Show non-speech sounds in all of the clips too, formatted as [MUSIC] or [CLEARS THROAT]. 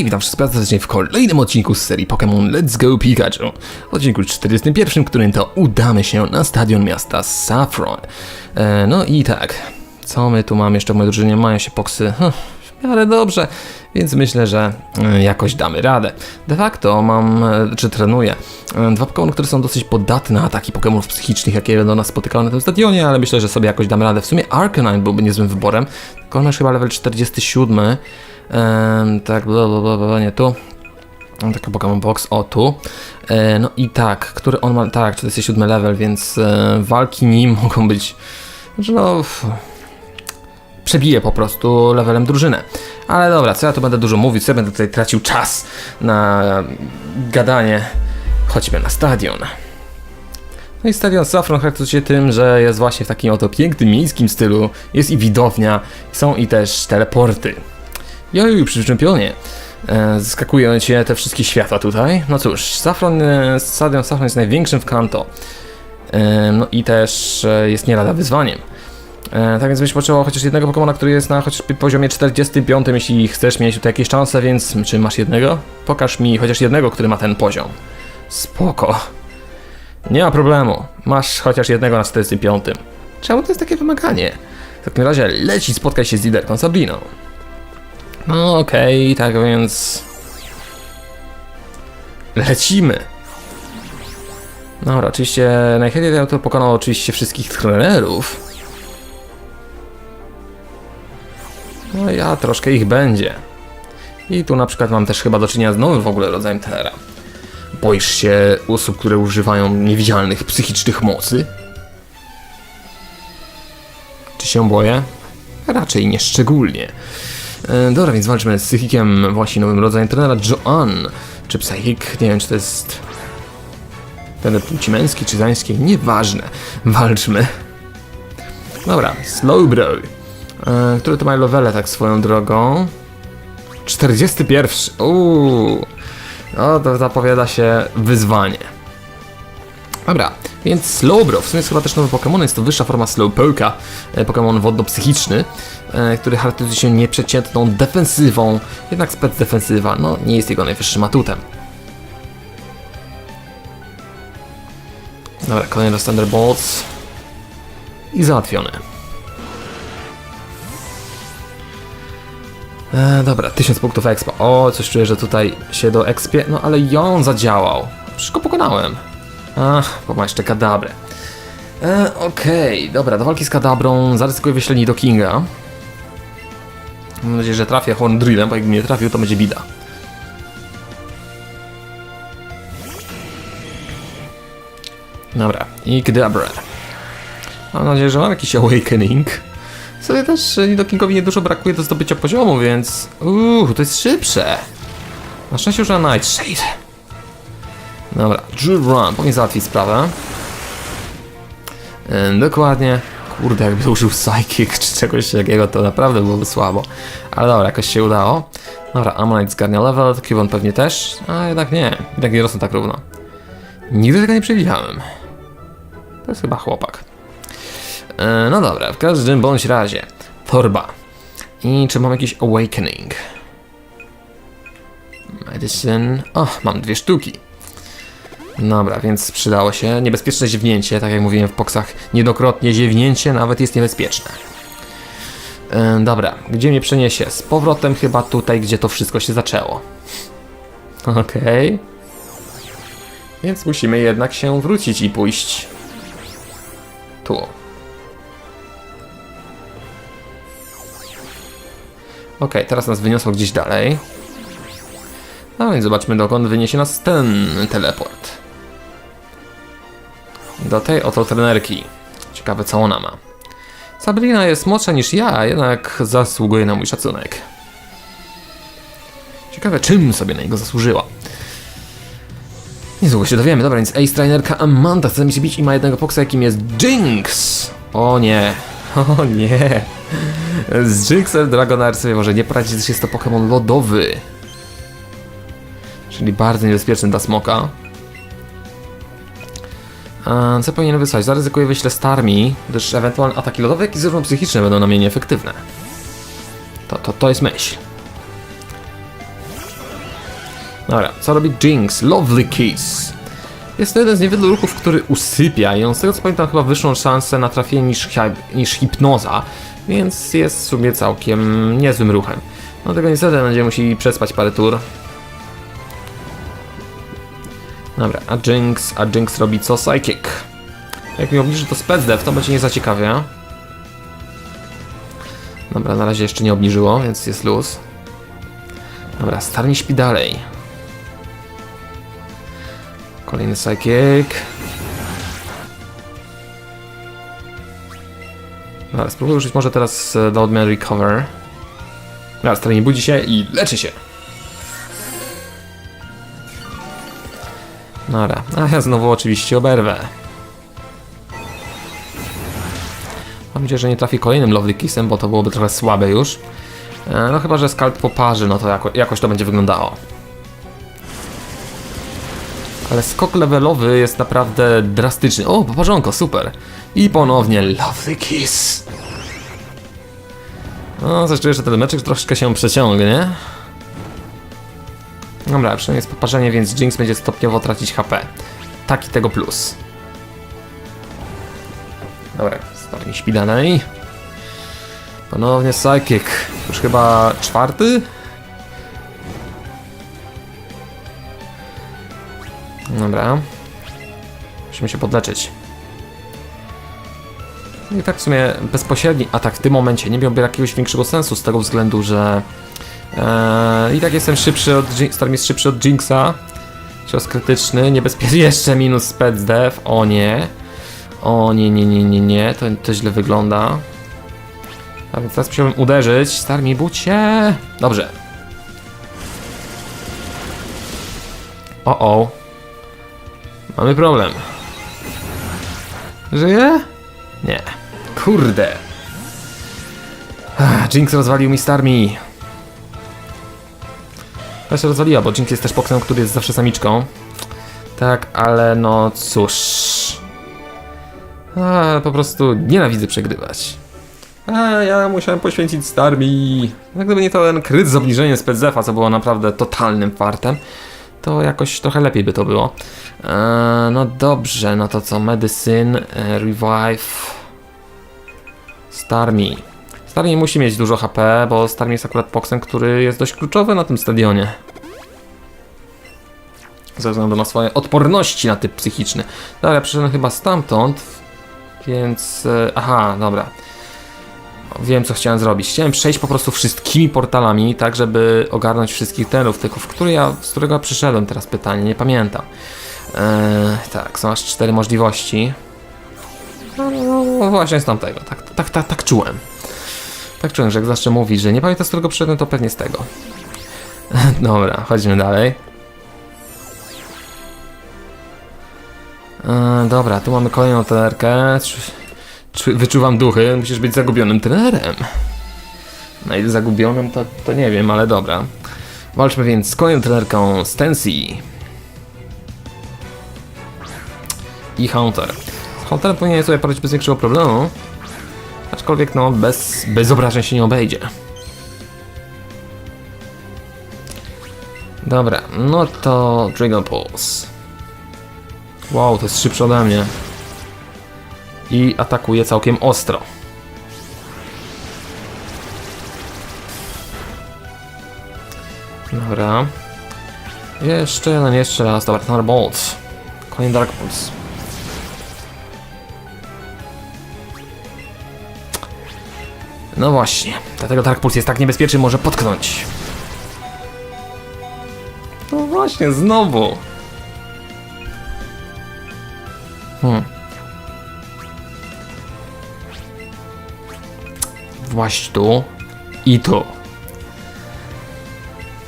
Hej, witam wszystkich bardzo serdecznie w kolejnym odcinku z serii Pokémon Let's Go Pikachu. W odcinku 41, którym to udamy się na stadion miasta Saffron. E, no i tak, co my tu mamy jeszcze w mojej drużynie? Mają się poksy hm, w miarę dobrze, więc myślę, że e, jakoś damy radę. De facto mam, e, czy trenuję, e, dwa Pokémony, które są dosyć podatne na ataki Pokémonów psychicznych, jakie będą nas spotykały na tym stadionie, ale myślę, że sobie jakoś damy radę. W sumie Arcanine byłby niezłym wyborem, tylko on już chyba level 47, Ehm, tak, bla, bla, bla, nie tu. Taka Pokémon Box, o tu. E, no i tak, który on ma, tak, 47 level, więc e, walki nim [LAUGHS] mogą być, że no, przebije po prostu levelem drużynę. Ale dobra, co ja tu będę dużo mówić, co ja będę tutaj tracił czas na gadanie. Chodźmy na stadion. No i stadion Saffron charakteryzuje się tym, że jest właśnie w takim oto pięknym miejskim stylu. Jest i widownia, są i też teleporty. Joju, przyczepionie. E, Zaskakują cię te wszystkie światła tutaj. No cóż, Saffron, e, stadion jest największym w Kanto. E, No i też e, jest nie lada wyzwaniem. E, Tak więc byś potrzebował chociaż jednego Pokemona, który jest na chociaż poziomie 45, jeśli chcesz mieć tutaj jakieś szanse, więc czy masz jednego? Pokaż mi chociaż jednego, który ma ten poziom. Spoko. Nie ma problemu. Masz chociaż jednego na 45. Czemu to jest takie wymaganie? W takim razie leci spotkaj się z liderką Sabriną. No okej, tak więc... Lecimy. Dobra, oczywiście najchętniej to pokonał oczywiście wszystkich trenerów. No ja troszkę ich będzie. I tu na przykład mam też chyba do czynienia z nowym w ogóle rodzajem trenera. Boisz się osób, które używają niewidzialnych psychicznych mocy? Czy się boję? Raczej nie szczególnie. E, Dobra, więc walczymy z psychikiem, właśnie nowym rodzajem trenera, Joan. Czy psychik? Nie wiem, czy to jest ten płci męski, czy zański, nieważne. Walczmy. Dobra, Slowbro. E, który to ma levele, tak swoją drogą? 41. Uuu. No, to zapowiada się wyzwanie. Dobra, więc Slowbro, w sumie jest chyba też nowy Pokémon, jest to wyższa forma Slowpoke'a, e, Pokémon wodno-psychiczny, e, który charakteryzuje się nieprzeciętną defensywą, jednak spec defensywa, no nie jest jego najwyższym atutem. Dobra, kolejny raz Thunderbolts i załatwiony. E, dobra, 1000 punktów expa. O, coś czuję, że tutaj się do expie, no ale ją zadziałał. Go pokonałem. Ach, bo ma jeszcze kadabrę. E, Okej, dobra, do walki z kadabrą zaryzykuję wyślenie do Kinga. Mam nadzieję, że trafię Horn Drillem, bo jakby nie trafił, to będzie bida. Dobra, i Kadabra. Mam nadzieję, że mam jakiś Awakening. Sobie też e, Nidokingowi niedużo brakuje do zdobycia poziomu, więc... Uuu, to jest szybsze. Na szczęście już na Nightshade. Dobra, Drill Run, powinien załatwić sprawę. Dokładnie. Kurde, jakby użył Psychic czy czegoś takiego, to naprawdę byłoby słabo. Ale dobra, jakoś się udało. Dobra, Ammonite zgarnia level, Kibon pewnie też. A jednak nie, jednak nie rosną tak równo. Nigdy tego nie przewidziałem. To jest chyba chłopak. No dobra, w każdym bądź razie. Torba. I czy mam jakiś Awakening? Medicine. O, mam dwie sztuki. Dobra, więc przydało się. Niebezpieczne ziewnięcie, tak jak mówiłem w poksach, niedokrotnie ziewnięcie nawet jest niebezpieczne. Yy, dobra, gdzie mnie przeniesie? Z powrotem chyba tutaj, gdzie to wszystko się zaczęło. Okej. Więc musimy jednak się wrócić i pójść tu. Okej, teraz nas wyniosło gdzieś dalej. A więc zobaczmy dokąd wyniesie nas ten teleport. Do tej oto trenerki. Ciekawe co ona ma. Sabrina jest młodsza niż ja, jednak zasługuje na mój szacunek. Ciekawe czym sobie na niego zasłużyła. Niedługo się dowiemy. Dobra, więc Ace Trainerka Amanda chce mi się bić i ma jednego poksa, jakim jest Jinx. O nie. [LAUGHS] O nie. Z Jinxem Dragonair sobie może nie poradzić, gdyż jest to Pokémon lodowy. Czyli bardzo niebezpieczny dla smoka. Co powinien wysłać? Zaryzykuję wyślę Starmi, gdyż ewentualne ataki lodowe, jak i zarówno psychiczne będą na mnie nieefektywne. To, to, to jest myśl. Dobra, co robi Jinx? Lovely Kiss. Jest to jeden z niewielu ruchów, który usypia i on z tego co pamiętam chyba wyższą szansę na trafienie niż, niż hipnoza, więc jest w sumie całkiem niezłym ruchem. No tego niestety będziemy musieli przespać parę tur. Dobra, a Jinx, a Jinx robi co? Psychic. Jak mi obniży to Spec to będzie nie za ciekawie. Dobra, na razie jeszcze nie obniżyło, więc jest luz. Dobra, starni śpi dalej. Kolejny psychic. Dobra, spróbuję użyć może teraz e, do odmiany recover. Dobra, starnie budzi się i leczy się. Dobra, a ja znowu oczywiście oberwę. Mam nadzieję, że nie trafi kolejnym Lovely Kissem, bo to byłoby trochę słabe już. E, No chyba, że skalp poparzy, no to jako, jakoś to będzie wyglądało. Ale skok levelowy jest naprawdę drastyczny. O, poparzonko, super. I ponownie Lovely Kiss. No, czuję, że ten meczek troszkę się przeciągnie. Dobra, przynajmniej jest poparzenie, więc Jinx będzie stopniowo tracić HP. Taki tego plus. Dobra, stoi śpi dalej. Ponownie Psychic. Już chyba czwarty? Dobra. Musimy się podleczyć. No I tak w sumie bezpośredni atak w tym momencie nie miałby jakiegoś większego sensu z tego względu, że e, i tak jestem szybszy od Storm jest szybszy od Jinxa. Cios krytyczny, niebezpieczny. [LAUGHS] Jeszcze minus spec dev. O nie. O nie, nie, nie, nie, nie. To, to źle wygląda. A więc teraz musiałbym uderzyć. Starmi bucie. Dobrze. O, o. Mamy problem. Żyje? Nie. Kurde. Jinx rozwalił mi Starmi. Ja się rozwaliła, bo Jinx jest też poksem, który jest zawsze samiczką. Tak, ale no cóż. A, po prostu nienawidzę przegrywać. A, ja musiałem poświęcić Starmi. Jak gdyby nie to ten kryt z obniżeniem speczefa, co było naprawdę totalnym fartem, to jakoś trochę lepiej by to było. Eee, no dobrze, no to co? Medicine, e, Revive, Starmi. Starmi musi mieć dużo HP, bo Starmi jest akurat poksem, który jest dość kluczowy na tym stadionie. Ze względu na swoje odporności na typ psychiczny. Dobra, przyszedłem chyba stamtąd, więc... e, Aha, dobra. Wiem, co chciałem zrobić. Chciałem przejść po prostu wszystkimi portalami, tak żeby ogarnąć wszystkich terów, tylko w który ja, z którego ja przyszedłem teraz pytanie, nie pamiętam. Eee, tak, są aż cztery możliwości. No, no, właśnie z tamtego, tak, tak, tak, tak czułem. Tak czułem, że jak zawsze mówić, że nie pamiętam z którego przyszedłem, to pewnie z tego. [LAUGHS] Dobra, chodźmy dalej. Eee, dobra, tu mamy kolejną czu- Wyczuwam duchy, musisz być zagubionym trenerem. Na ile zagubionym, to, to nie wiem, ale dobra. Walczmy więc z kolejną trenerką Stancy. I Hunter. Z Hunterem powinien sobie poradzić bez większego problemu. Aczkolwiek no, bez, bez obrażeń się nie obejdzie. Dobra, no to Dragon Pulse. Wow, to jest szybsze ode mnie. I atakuje całkiem ostro. Dobra. Jeszcze jeden, jeszcze raz. Dobra, Thunderbolt. Kolejny Dark Pulse. No właśnie, dlatego Dark Pulse jest tak niebezpieczny, może potknąć. No właśnie, znowu. Hmm. Właśnie tu i tu.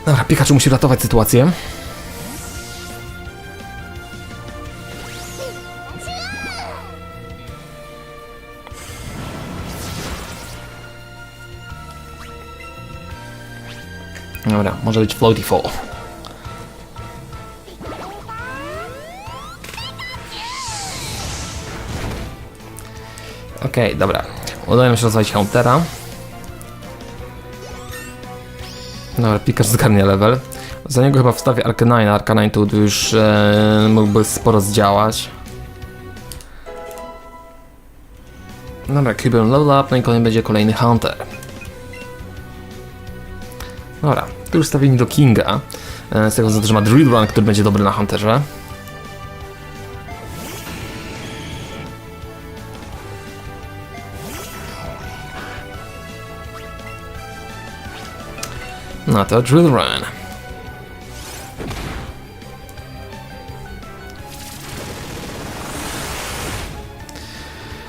Dobra, Pikachu musi ratować sytuację. Dobra, może być Floaty Fall. Okej, dobra. Udaje mi się rozwalić Huntera. Dobra, Pikachu zgarnia level. Za niego chyba wstawię Arcanine. Arcanine tu już e, mógłby sporo zdziałać. Dobra, Cubone level up, no i kolejny będzie kolejny Hunter. Dobra, już stawię do Kinga. E, z tego względu, że ma Drill Run, który będzie dobry na Hunterze. No to Drill Run.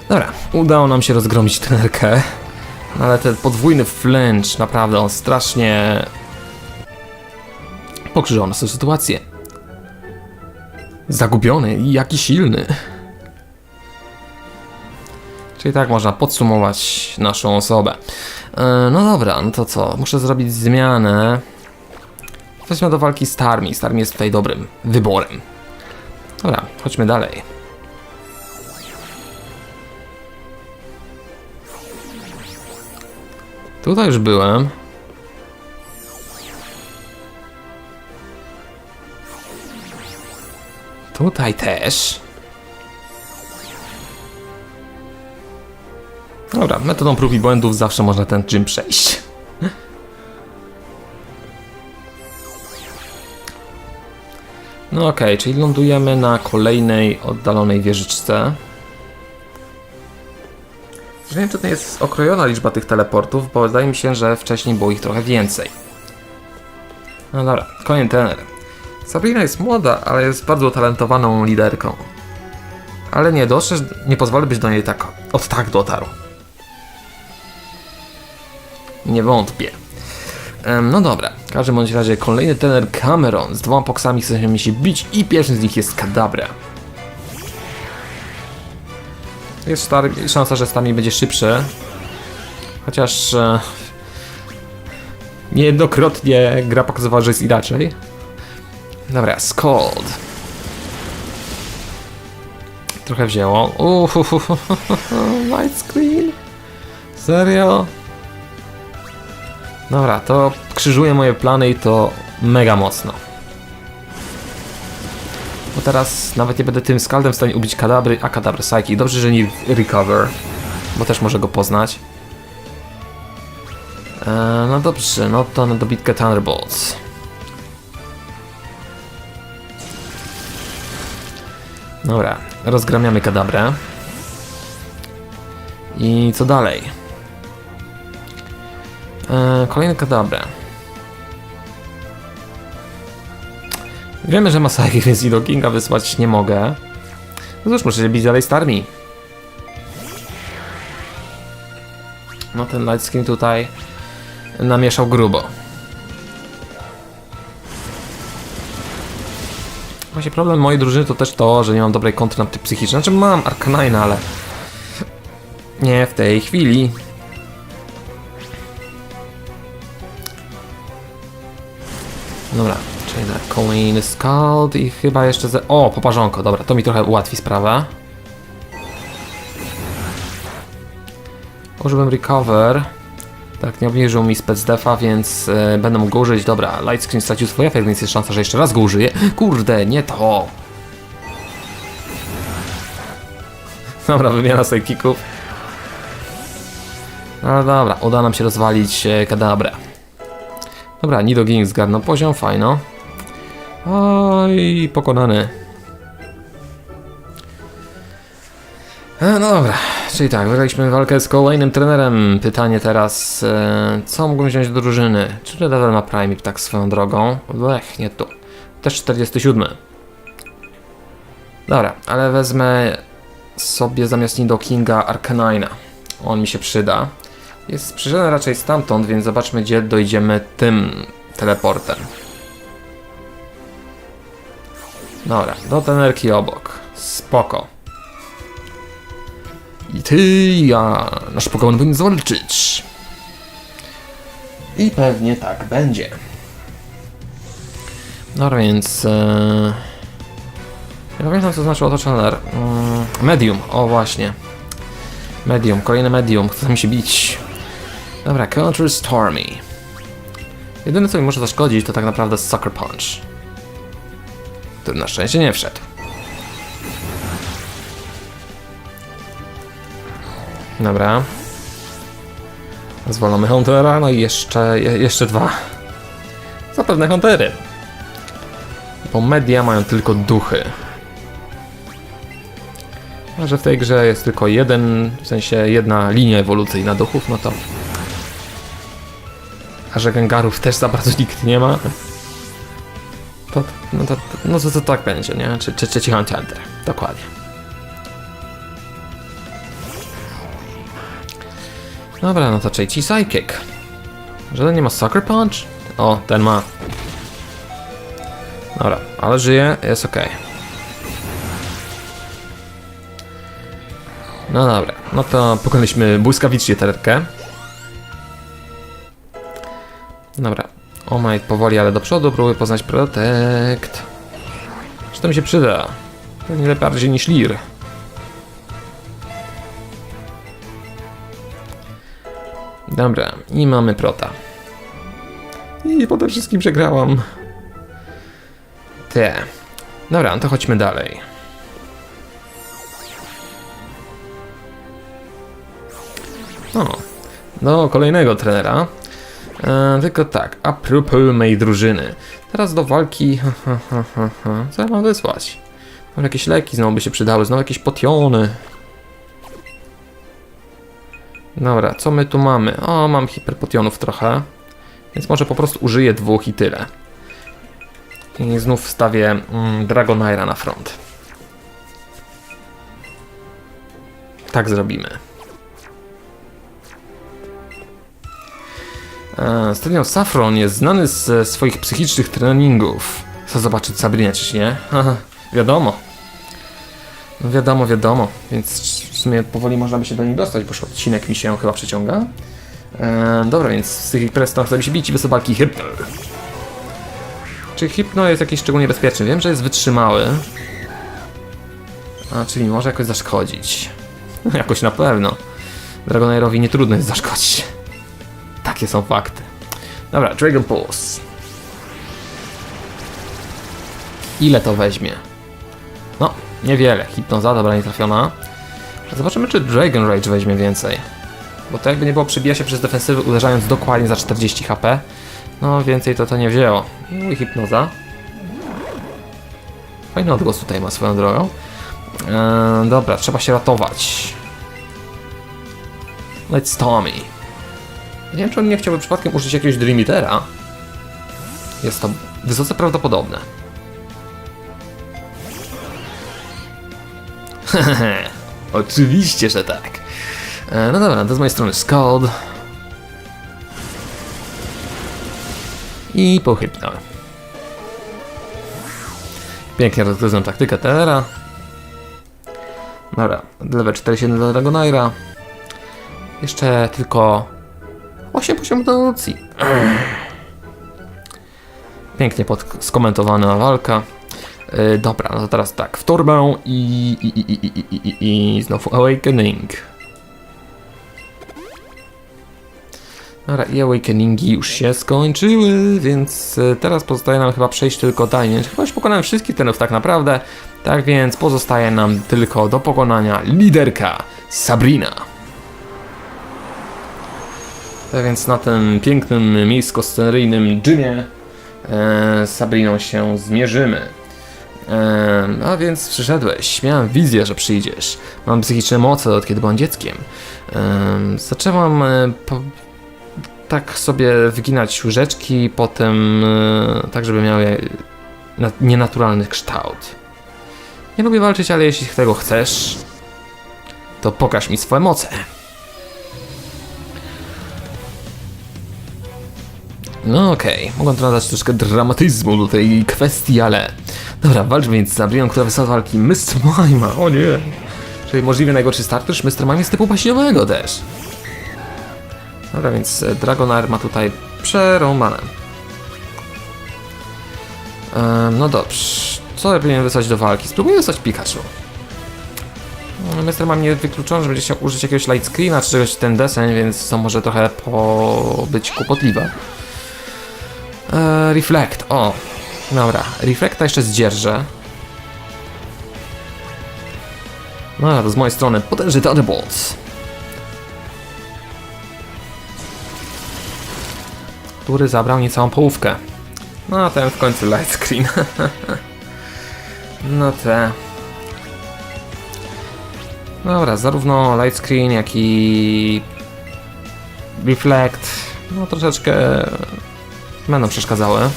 Dobra, udało nam się rozgromić trenerkę. Ale ten podwójny flinch, naprawdę on strasznie pokrzyżował nas tę sytuację. Zagubiony jaki silny. Czyli tak można podsumować naszą osobę. E, no dobra, no to co? Muszę zrobić zmianę. Weźmy do walki z Tarmi. Starmi jest tutaj dobrym wyborem. Dobra, chodźmy dalej. Tutaj już byłem. Tutaj też. Dobra, metodą prób i błędów zawsze można ten czym przejść. No okej, czyli lądujemy na kolejnej oddalonej wieżyczce. Nie wiem, czy to jest okrojona liczba tych teleportów, bo wydaje mi się, że wcześniej było ich trochę więcej. No dobra, trener. Sabrina jest młoda, ale jest bardzo utalentowaną liderką. Ale nie doszedł, nie pozwolę, byś do niej tak od tak dotarł. Nie wątpię. Em, no dobra, w każdym bądź razie kolejny trener Cameron z dwoma poksami chce się bić i pierwszym z nich jest Kadabra. Jest star- szansa, że Stami będzie szybszy. Chociaż e, niejednokrotnie gra pokazywała, że jest inaczej. Dobra, Scold. Trochę wzięło. Uhuhuhu, widescreen. Serio? Dobra, to krzyżuje moje plany i to mega mocno. Bo teraz nawet nie będę tym skaldem w stanie ubić kadabry, a kadabry Psyche. Dobrze, że nie recover, bo też może go poznać. Eee, no dobrze, no to na dobitkę Thunderbolts. Dobra, rozgramiamy kadabrę. I co dalej? Eee, kolejny kadabrę. Wiemy, że ma Psyche, więc i do Kinga wysłać nie mogę. No cóż, muszę się bić dalej z Armii. No ten light skin tutaj namieszał grubo. Właśnie problem mojej drużyny to też to, że nie mam dobrej kontry na typ psychiczny. Znaczy mam Arcanine, ale nie w tej chwili. Dobra, czyli tak, kolejny Scald i chyba jeszcze ze... O, poparzonko, dobra, to mi trochę ułatwi sprawę. Użyłem Recover. Tak, nie obniżył mi spec defa, więc e, będę mógł go użyć. Dobra, Light Screen stracił swój efekt, więc jest szansa, że jeszcze raz go użyję. Kurde, nie to! Dobra, wymiana sidekicków. No dobra, uda nam się rozwalić e, Kadabrę. Dobra, Nido Ging zgarnął poziom, fajno. Oj, pokonany. No dobra, czyli tak, wygraliśmy walkę z kolejnym trenerem. Pytanie teraz, e, co mógłbym wziąć do drużyny? Czy level ma Prime tak swoją drogą? Lech, nie tu. Też 47. Dobra, ale wezmę sobie zamiast Nido Kinga Arcanina. On mi się przyda. Jest sprzężony raczej stamtąd, więc zobaczmy gdzie dojdziemy tym teleportem. Dobra, do tenerki obok. Spoko. I ty, ja, nasz Pokémon powinien zawalczyć. I pewnie tak będzie. Dobra, więc... E... Ja pamiętam co znaczyło to channel. Mm, medium, o właśnie. Medium, kolejne medium, chce mi się bić. Dobra, Counter Stormy. Jedyne co mi może zaszkodzić to tak naprawdę Sucker Punch. Który na szczęście nie wszedł. Dobra. Zwolony Huntera, no i jeszcze, je, jeszcze dwa. Zapewne Huntery. Bo media mają tylko duchy. A że w tej grze jest tylko jeden, w sensie jedna linia ewolucyjna duchów, no to... A że Gengarów też za bardzo nikt nie ma. To, no to, no to, to tak będzie, nie? Czy, czy trzeci Hunter. Dokładnie. Dobra, no to trzeci Psychic. Żaden nie ma Sucker Punch? O, ten ma. Dobra, ale żyje, jest ok. No dobra, no to pokonaliśmy błyskawicznie terkę. Dobra, Omaj powoli, ale do przodu, próbuję poznać Protect. Czy to mi się przyda? Pewnie lepiej niż Lir. Dobra, i mamy Prota. I potem wszystkim przegrałam. Te. Dobra, no to chodźmy dalej. O, do kolejnego trenera. E, tylko tak, a propos mojej drużyny. Teraz do walki. Ha, ha, ha, ha. Co ja mam wysłać? Może jakieś leki znowu by się przydały, znowu jakieś potiony. Dobra, co my tu mamy? O, mam hiperpotionów trochę. Więc może po prostu użyję dwóch i tyle. I znów wstawię mm, Dragonaira na front. Tak zrobimy. E, Stadion jest znany ze swoich psychicznych treningów. Chcę zobaczyć Sabrinę, czyż nie? Haha, [LAUGHS] wiadomo. Wiadomo, wiadomo. Więc w sumie powoli można by się do nich dostać, bo odcinek mi się chyba przeciąga. E, dobra, więc z tych imprez chcemy się bić i wysobalki Hypno. Czy Hypno jest jakiś szczególnie bezpieczny? Wiem, że jest wytrzymały. A, czyli może jakoś zaszkodzić. [LAUGHS] jakoś na pewno. Dragonairowi nie trudno jest zaszkodzić. Takie są fakty. Dobra, Dragon Pulse. Ile to weźmie? Niewiele. Hipnoza, dobra, nie trafiona. Zobaczymy, czy Dragon Rage weźmie więcej. Bo to jakby nie było, przybija się przez defensywy, uderzając dokładnie za 40 HP. No, więcej to to nie wzięło. No i hipnoza. Fajny odgłos tutaj ma swoją drogą. Eee, dobra, trzeba się ratować. Let's Tommy. Nie wiem, czy on nie chciałby przypadkiem użyć jakiegoś Dreamitera. Jest to wysoce prawdopodobne. [LAUGHS] Oczywiście, że tak. E, no dobra, to z mojej strony Scald. I pochybnąłem. Pięknie rozgryzłem taktykę Telera. Dobra, level 47 dla Dragonaira. Jeszcze tylko 8 poziomów do ewolucji. [CLEARS THROAT] Pięknie skomentowana walka. Yy, dobra, no to teraz tak, w torbę i, i, i, i, i, i, i, i znowu Awakening. Dobra, i Awakeningi już się skończyły, więc y, teraz pozostaje nam chyba przejść tylko dalej. Chyba już pokonałem wszystkich tenów tak naprawdę, tak więc pozostaje nam tylko do pokonania liderka Sabrina. Tak więc na tym pięknym miejsko-sceneryjnym gymie e, z Sabriną się zmierzymy. E, a więc przyszedłeś. Miałem wizję, że przyjdziesz. Mam psychiczne moce od kiedy byłem dzieckiem. E, zaczęłam e, po, tak sobie wyginać łyżeczki, potem e, tak, żeby miały na, nienaturalny kształt. Nie lubię walczyć, ale jeśli tego chcesz, to pokaż mi swoje moce. No okej, mogą to nadać troszkę dramatyzmu do tej kwestii, ale... Dobra, walcz więc z Sabriną, która wysłała walki Mr. Mima, o nie! Czyli możliwie najgorszy start, też Mr. Mime jest typu paśniowego też. Dobra, więc e, Dragonair ma tutaj przerąbane. Ehm, no dobrze, co ja powinienem wysłać do walki? Spróbuję wysłać Pikachu. No, Mr. Mime nie wykluczony, że będzie chciał użyć jakiegoś light screena czy czegoś w ten deseń, więc to może trochę po... być kłopotliwe. E, reflect, o. Dobra, reflecta jeszcze zdzierżę. No, to z mojej strony potężny Thunderbolts. Który zabrał niecałą połówkę. No, a ten w końcu lightscreen. [LAUGHS] no te. Dobra, zarówno lightscreen, jak i reflect, no troszeczkę będą przeszkadzały.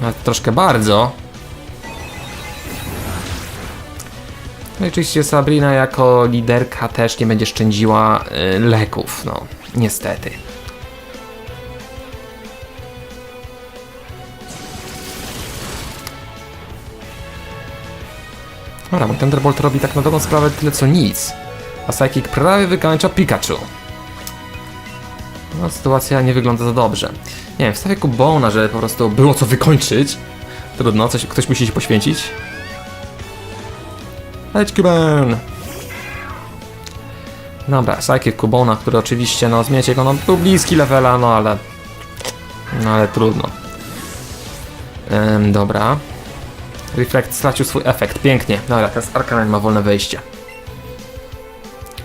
Nawet troszkę bardzo. No i oczywiście Sabrina jako liderka też nie będzie szczędziła y, leków, no niestety. Dobra, mój Thunderbolt robi tak na dobrą sprawę tyle co nic. A Psychic prawie wykańcza Pikachu. No, sytuacja nie wygląda za dobrze. Nie wiem, wstawię Kubona, żeby po prostu było co wykończyć. Trudno, coś, ktoś musi się poświęcić. Leć Kuban! Dobra, Psychic Kubona, który oczywiście, no zmiecie go, no był bliski levela, no ale... No ale trudno. Dobra. Reflect stracił swój efekt, pięknie. Dobra, teraz Arcanine ma wolne wejście.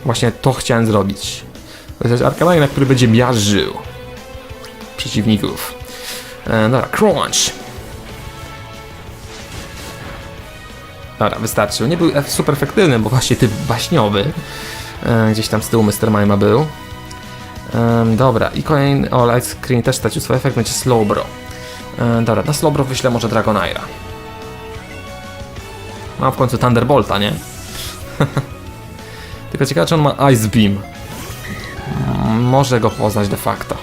Właśnie to chciałem zrobić. To jest Arcanine, który będzie miażdżył przeciwników. E, dobra, Crunch. Dobra, wystarczył. Nie był ef- super efektywny, bo właśnie typ baśniowy. E, gdzieś tam z tyłu Mr. Mima był. Dobra, i kolejny. O, Light Screen też stracił swój efekt, będzie Slowbro. E, dobra, na Slowbro wyślę może Dragonaira. Ma w końcu Thunderbolta, nie? [LAUGHS] Tylko ciekawe, czy on ma Ice Beam. Może go poznać de facto.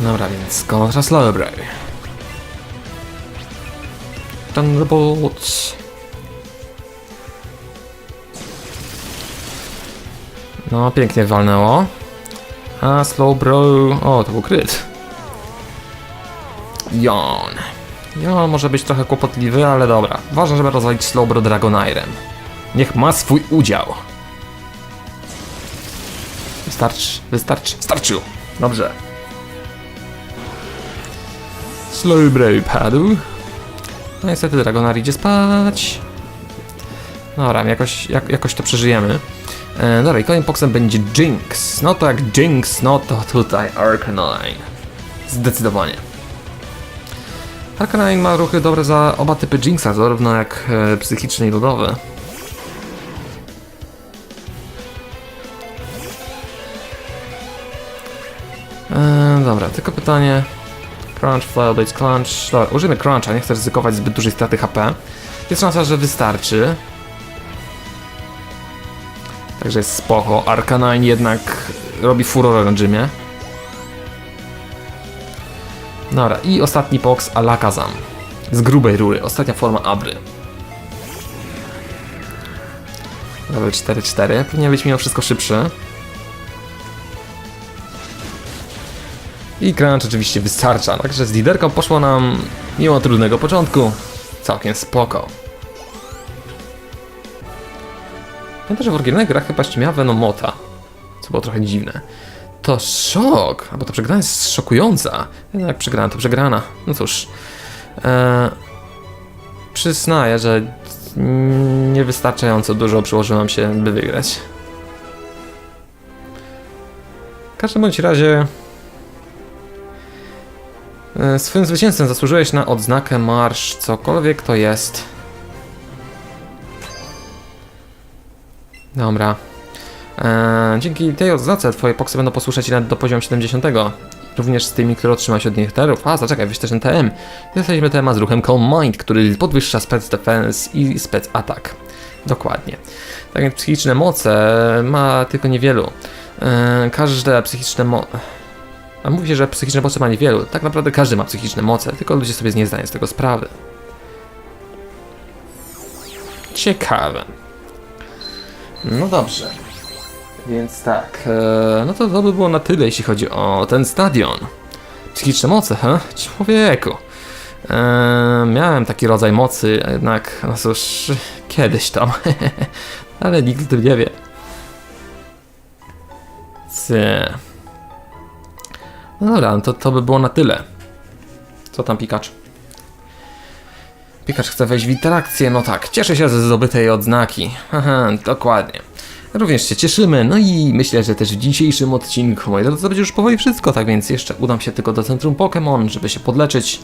Dobra, więc kontra Slowbro. Thunderbolt. No, pięknie walnęło. A Slowbro... O, to był kryt. Jon. Jon może być trochę kłopotliwy, ale dobra. Ważne, żeby rozwalić Slowbro Dragonairem. Niech ma swój udział. Wystarczy, wystarczy, starczył. Dobrze. Slowbro padł. No niestety Dragonair idzie spać. Dobra, jakoś, jak, jakoś to przeżyjemy. E, dobra, i kolejnym poksem będzie Jinx. No to jak Jinx, no to tutaj Arcanine. Zdecydowanie. Arcanine ma ruchy dobre za oba typy Jinxa, zarówno jak e, psychiczny i lodowy. Dobra, tylko pytanie. Crunch, Fireblades, Crunch. Dobra, użyjmy Cruncha, nie chcę ryzykować zbyt dużej straty HP. Jest szansa, że wystarczy. Także jest spoko. Arcanine jednak robi furorę na gymie. Dobra, i ostatni box Alakazam. Z grubej rury, ostatnia forma Abry. Level 4-4, powinien być mimo wszystko szybszy. I crunch oczywiście wystarcza, także z liderką poszło nam mimo trudnego początku całkiem spoko. Pamiętam, że w oryginalnych grach chyba jeszcze miała Venomota, co było trochę dziwne. To szok, bo ta przegrana jest szokująca. Jednak przegrana to przegrana. No cóż. E, przyznaję, że niewystarczająco dużo przyłożyłam się, by wygrać. W każdym bądź razie swym zwycięstwem zasłużyłeś na odznakę marsz, cokolwiek to jest. Dobra. Eee, dzięki tej odznace twoje poksy będą posłuszać nawet do poziomu 70. Również z tymi, które otrzymałeś od inhibitorów. A, zaczekaj, weź też ten TM. Jesteśmy TM z ruchem Calm Mind, który podwyższa spec defense i spec attack. Dokładnie. Tak więc psychiczne moce ma tylko niewielu. Eee, każde psychiczne mo... A mówi się, że psychiczne moce ma niewielu. Tak naprawdę każdy ma psychiczne moce, tylko ludzie sobie nie zdają z tego sprawy. Ciekawe. No dobrze. Więc tak, e, no to to by było na tyle, jeśli chodzi o ten stadion. Psychiczne moce, he? Człowieku. E, miałem taki rodzaj mocy, a jednak, no cóż, kiedyś tam. [LAUGHS] Ale nikt o tym nie wie. C. No dobra, no to, to by było na tyle. Co tam Pikachu? Pikachu chce wejść w interakcję, no tak, cieszę się ze zdobytej odznaki. Haha, dokładnie. Również się cieszymy, no i myślę, że też w dzisiejszym odcinku, moi drodzy, to będzie już powoli wszystko, tak więc jeszcze udam się tylko do centrum Pokémon, żeby się podleczyć.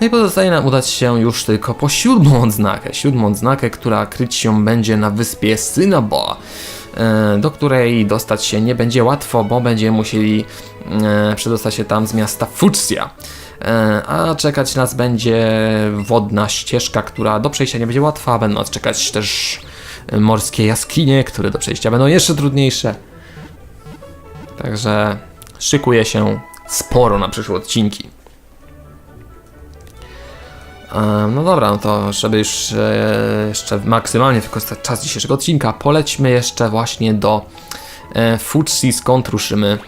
No i pozostaje nam udać się już tylko po siódmą odznakę. Siódmą odznakę, która kryć się będzie na wyspie Synabo, e, do której dostać się nie będzie łatwo, bo będziemy musieli e, przedostać się tam z miasta Fucsia. E, A czekać nas będzie wodna ścieżka, która do przejścia nie będzie łatwa. Będą nas czekać też e, morskie jaskinie, które do przejścia będą jeszcze trudniejsze. Także szykuje się sporo na przyszłe odcinki. E, No dobra, no to żeby już e, jeszcze maksymalnie wykorzystać czas dzisiejszego odcinka, polećmy jeszcze właśnie do e, Futsi, skąd ruszymy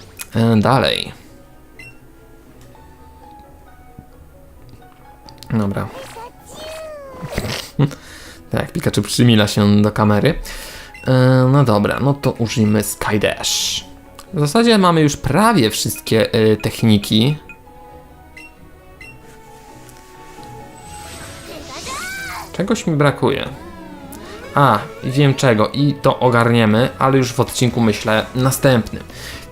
dalej. Dobra. [LAUGHS] tak, Pikachu przymila się do kamery. No dobra, no to użyjmy Skydash. W zasadzie mamy już prawie wszystkie techniki. Czegoś mi brakuje. A, wiem czego, i to ogarniemy, ale już w odcinku myślę następnym.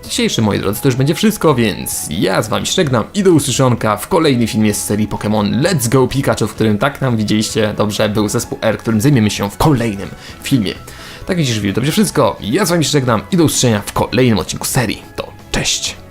Dzisiejszy, moi drodzy, to już będzie wszystko, więc ja z wami żegnam i do usłyszonka w kolejnym filmie z serii Pokémon Let's Go Pikachu, w którym tak nam widzieliście dobrze był zespół R, którym zajmiemy się w kolejnym filmie. Tak widzisz, to będzie wszystko. Ja z wami żegnam i do usłyszenia w kolejnym odcinku serii. To cześć!